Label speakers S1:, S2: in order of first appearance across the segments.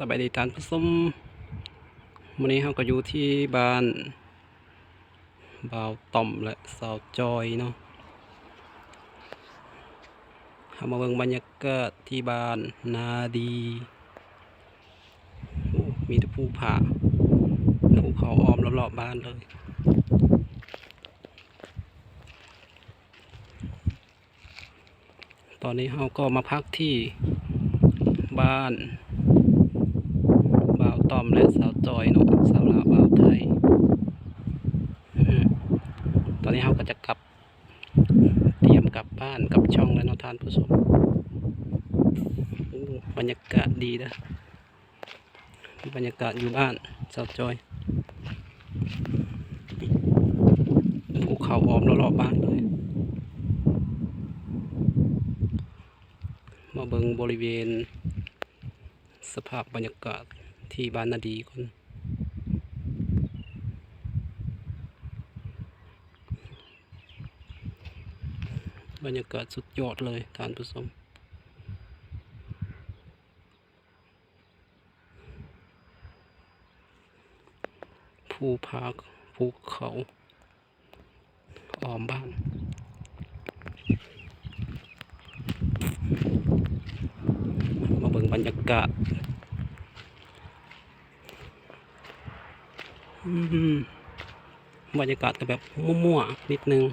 S1: สบายดีทานผู้ชมวันนี้เราก็อยู่ที่บ้านบ่าวต่อมและสาวจอยเนาะเรามาเบิ่งบรรยากาศที่บ้านนาดีมีแต่ภูผาภูเขาอ้อมรอบๆบ้านเลยตอนนี้เราก็มาพักที่บ้าน บ่าวตอมและสาว จอยเนาะสาวลาวบ่าวไทยตอนนี้เราก็จะกลับ เตรียมกลับบ้านกลับช่องแล้วเนาะท่านผู้ชมบรรยากาศดีนะบรรยากาศอยู่บ้านสาวจอยภูเขาอ้อมรอบๆบ้านเลยมาเบิงบริเวณ สภาพบรรยากาศ ที่บ้านนาดีก่อนบรรยากาศสุดยอดเลยท่านผู้ชมภูผาภูเขาอ้อมบ้านมาเบิ่งบรรยากาศอืม บรรยากาศก็แบบมั่วๆนิดนึง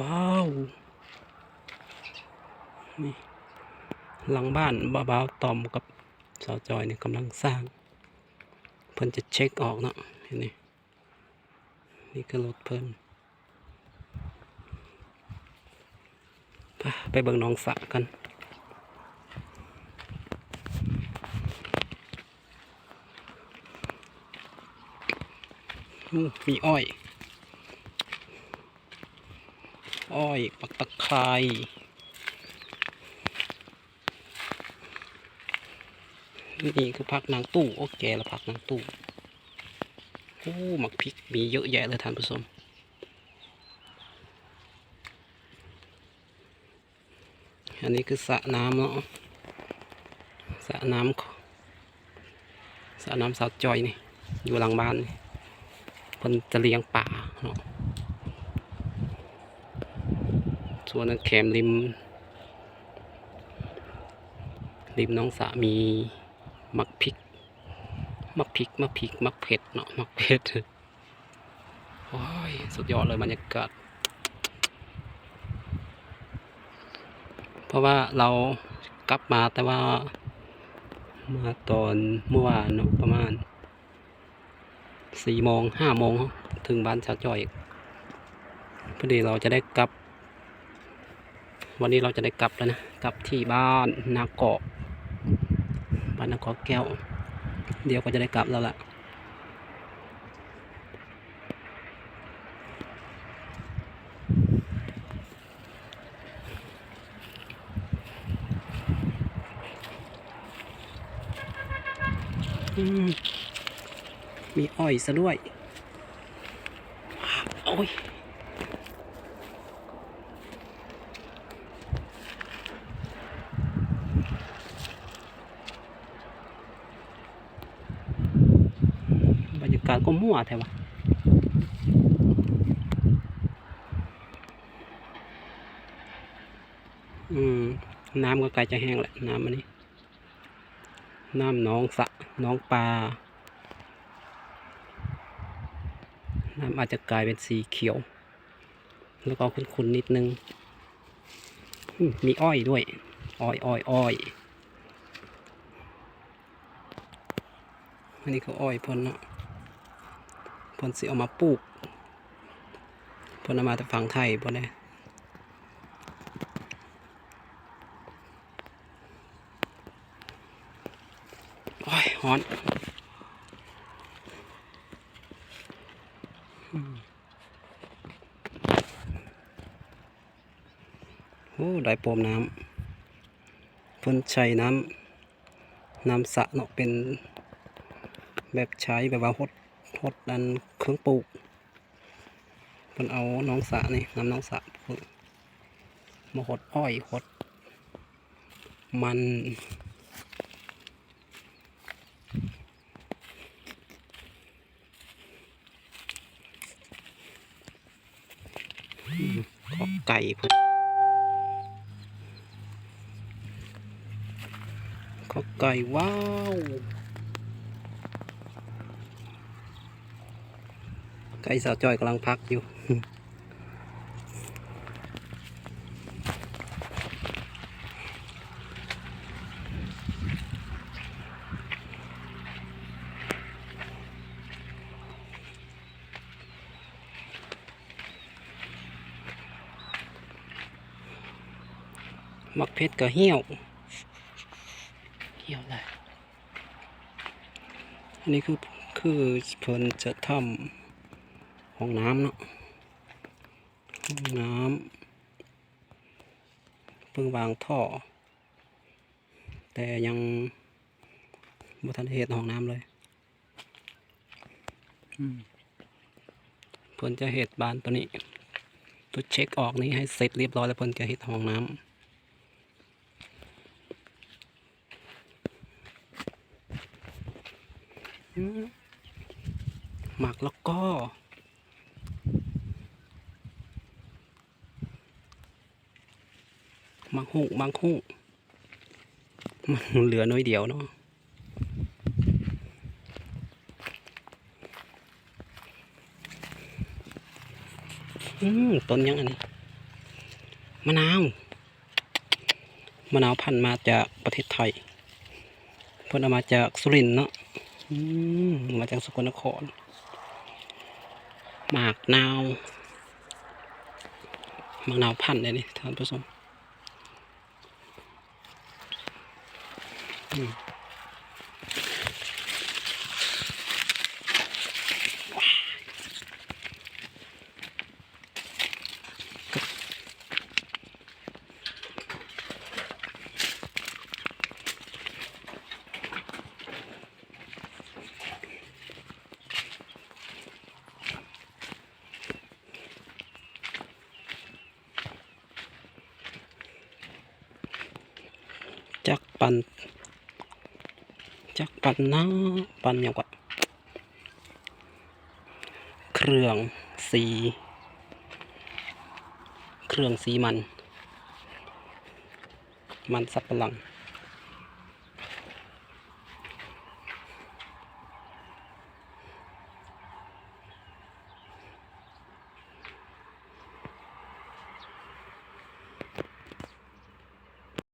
S1: ว้าว นี่ หลังบ้านบ้าวๆตอมกับสาวจอยเนี่ยกำลังสร้าง เพิ่นจะเช็คออกเนาะเห็นไหมนี่คือรถเพิ่น ไปเบิ่งน้องสะกันมีอ้อย อ้อยปักตะไคร้นี่คือผักนางตู้ โอเคแล้วผักนางตู้โอ้หมักพริกมีเยอะแยะเลยท่านผู้ชม อันนี้คือสระน้ำเนาะสระน้ำสระน้ำสาวจอยนี่ อยู่หลังบ้านนี่เพิ่นจะเลี้ยงป่าเนาะส่วนนั้นแคมริม ริมน้องสระมีมักพริก มักพริก มักพริก มักเผ็ดเนาะ มักเผ็ด โอ้ย สุดยอดเลยบรรยากาศ เพ ราะว่าเรากลับมาแต่ว่า มาตอนเมื่อวานเนาะประมาณสี่โมงห้าโมงถึงบ้านชาจอยพอดีเราจะได้กลับ วันนี้เราจะได้กลับแล้วนะกลับที่บ้านนาเกาะบ้านนาเกาะแก้ว เดี๋ยวก็จะได้กลับแล้วล่ะ อื มีอ้อยซะด้วย โอ้ยบรรยากาศก็มั่วแท้วะอืม น้ำก็ใกล้จะแห้งแหละ น้ำอันนี้ น้ำน้องสระน้องปลา น้ำอาจจะกลายเป็นสีเขียว แล้วก็ขุ่นๆนิดนึง มีอ้อยด้วย อ้อยอ้อยอ้อยอันนี้คืออ้อยเพ่นนะเพิ่นสิเอามาปลูกเพิ่นเอามาแต่ฝั่งไทยบ่ได้ โอ้ยฮ้อนโอ้ได้ปมน้ำเพิ่นใช้น้ำน้ำสะเนาะเป็นแบบใช้แบบว่าหดทดดันเครื่องปลูกเพิ่นเอาน้องสะนี่น้ำน้องสะมาหดอ้อยหดมันอืมขอกไก่เพิ่นขอกไก่ว้าวไก่สาวจอยกำลังพักอยู่ มักเพชรก็เหี่ยว เหี่ยวเลยอันนี้คือคือเพิ่นจะทำห้องน้ำเนาะห้องน้ำเพิ่งวางท่อ แต่ยังบ่ทันได้เฮ็ดห้องน้ำเลยอืมเพิ่นจะเฮ็ดบานตัวนี้ตัวเช็คออกนี้ให้เสร็จเรียบร้อยแล้วเพิ่นจะเฮ็ดห้องน้ำอืม หมักแล้วก็ มังหุงมังหุงมันเหลือน้อยเดียวเนาะอืมต้นยังอันนี้มะนาวมะนาวพันธุ์มาจากประเทศไทยเพิ่นเอามาจากสุรินทร์เนาะ มมาจากสกลนคร หมากนาวหมากนาวพันธ์เลยนี่ท่านผู้ชมอืม จักปัน จักปันนะปันย่างกว่าเครื่องสี เครื่องสีมัน มันสับปะหลัง